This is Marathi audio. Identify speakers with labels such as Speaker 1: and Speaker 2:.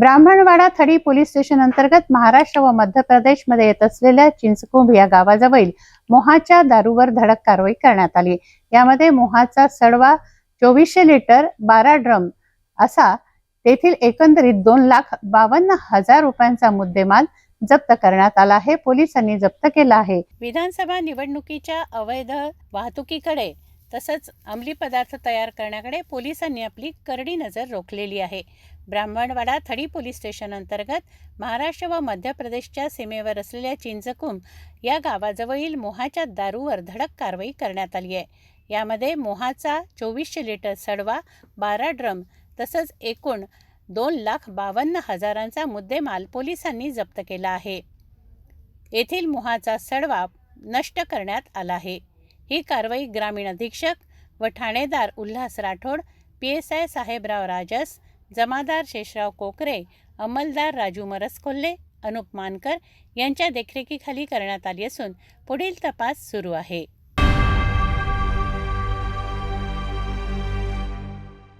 Speaker 1: ब्राह्मणवाडा थडी पोलीस स्टेशन अंतर्गत महाराष्ट्र व मध्य प्रदेशमध्ये येत असलेल्या चिंचकुंभ या गावाजवळील मोहाच्या दारूवर धडक कारवाई करण्यात आली. यामध्ये मोहाचा सडवा चोवीसशे लिटर बारा ड्रम असा तेथील एकंदरीत दोन लाख बावन्न हजार रुपयांचा मुद्देमाल जप्त करण्यात आला आहे. पोलिसांनी जप्त केला आहे. विधानसभा निवडणुकीच्या अवैध वाहतुकीकडे तसंच अंमली पदार्थ तयार करण्याकडे पोलिसांनी आपली करडी नजर रोखलेली आहे. ब्राह्मणवाडा थडी पोलीस स्टेशन अंतर्गत महाराष्ट्र व मध्य प्रदेशच्या सीमेवर असलेल्या चिंचकुंब या गावाजवळील मोहाच्या दारूवर धडक कारवाई करण्यात आली आहे. यामध्ये मोहाचा चोवीसशे लिटर सडवा बारा ड्रम तसंच एकूण दोन लाख बावन्न हजारांचा मुद्देमाल पोलिसांनी जप्त केला आहे. येथील मोहाचा सडवा नष्ट करण्यात आला आहे. ही कारवाई ग्रामीण अधीक्षक व ठाणेदार Ulhas Rathod P S I Sahebrao Rajas जमादार शेषराव कोकरे अंमलदार राजू मरसकोल्हे अनुप मानकर यांच्या देखरेखीखाली करण्यात आली असून पुढील तपास सुरू आहे.